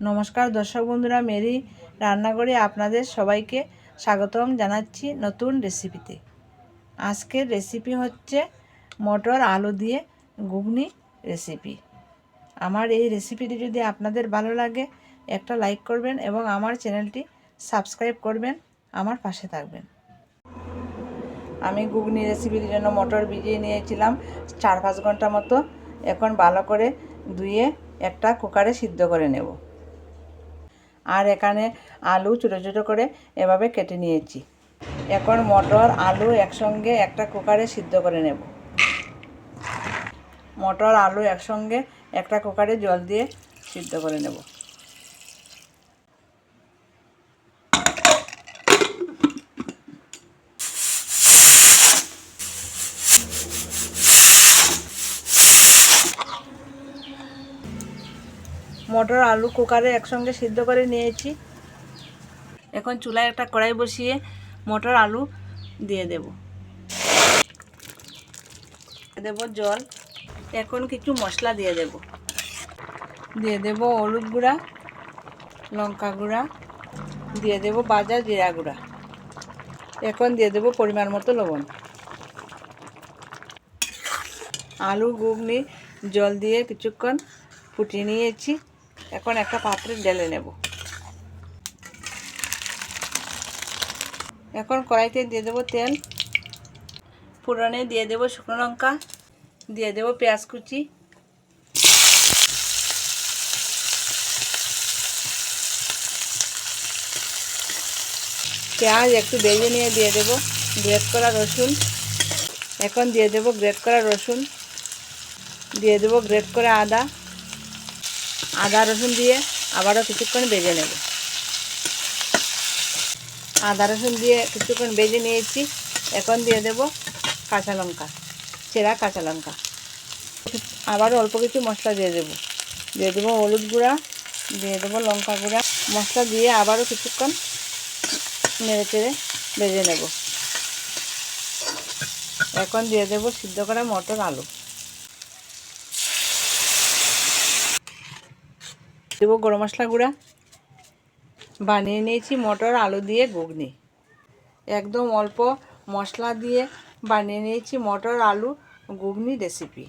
নমস্কার দর্শক বন্ধুরা, মেরি রান্নাঘরে আপনাদের সবাইকে স্বাগতম জানাচ্ছি নতুন রেসিপিতে। আজকের রেসিপি হচ্ছে মটর আলু দিয়ে ঘুগনি রেসিপি। আমার এই রেসিপিটি যদি আপনাদের ভালো লাগে, একটা লাইক করবেন এবং আমার চ্যানেলটি সাবস্ক্রাইব করবেন, আমার পাশে থাকবেন। আমি ঘুগনি রেসিপির জন্য মটর ভিজিয়ে নিয়েছিলাম চার পাঁচ ঘণ্টা মতো। এখন ভালো করে ধুয়ে একটা কুকারে সিদ্ধ করে নেব। আর এখানে আলু ছোটো ছোটো করে এভাবে কেটে নিয়েছি। এখন মটর, আলু একসঙ্গে একটা কুকারে সিদ্ধ করে নেব। মটর, আলু একসঙ্গে একটা কুকারে জল দিয়ে সিদ্ধ করে নেব। মটর, আলু কুকারে একসঙ্গে সিদ্ধ করে নিয়েছি। এখন চুলায় একটা কড়াই বসিয়ে মটর, আলু দিয়ে দেব। দেব জল। এখন কিছু মশলা দিয়ে দেব। দিয়ে দেব হলুদ গুঁড়া, লঙ্কা গুঁড়া, দিয়ে দেব বাজা জিরা গুঁড়া। এখন দিয়ে দেব পরিমাণ মতো লবণ। আলু, ঘুগনি, জল দিয়ে কিছুক্ষণ ফুটিয়ে নিয়েছি। এখন একটা পাত্রে ঢেলে নেব। এখন কড়াইতে দিয়ে দেবো তেল। ফুরনে দিয়ে দেবো শুকনো লঙ্কা, দিয়ে দেবো পেঁয়াজ কুচি। পেঁয়াজ একটু বেজে নিয়ে দিয়ে দেবো গ্রেট করা রসুন। এখন দিয়ে দেবো গ্রেট করা রসুন। দিয়ে দেবো গ্রেট করে আদা। আদা রসুন দিয়ে আবারও কিছুক্ষণ বেজে নেব। আদা রসুন দিয়ে কিছুক্ষণ বেজে নিয়েছি। এখন দিয়ে দেব কাঁচা লঙ্কা চেরা কাঁচা লঙ্কা। আবার অল্প কিছু মশলা দিয়ে দেবো। দিয়ে দেবো হলুদ গুঁড়া, দিয়ে দেবো লঙ্কা গুঁড়া। মশলা দিয়ে আবারও কিছুক্ষণ নেড়ে চেড়ে বেজে নেব। এখন দিয়ে দেবো সিদ্ধ করা মটর আলু। দেবো গরম মশলা গুঁড়া। বানিয়ে নিয়েছি মটর, আলু দিয়ে ঘুগনি। একদম অল্প মশলা দিয়ে বানিয়ে নিয়েছি মটর, আলু, ঘুগনি রেসিপি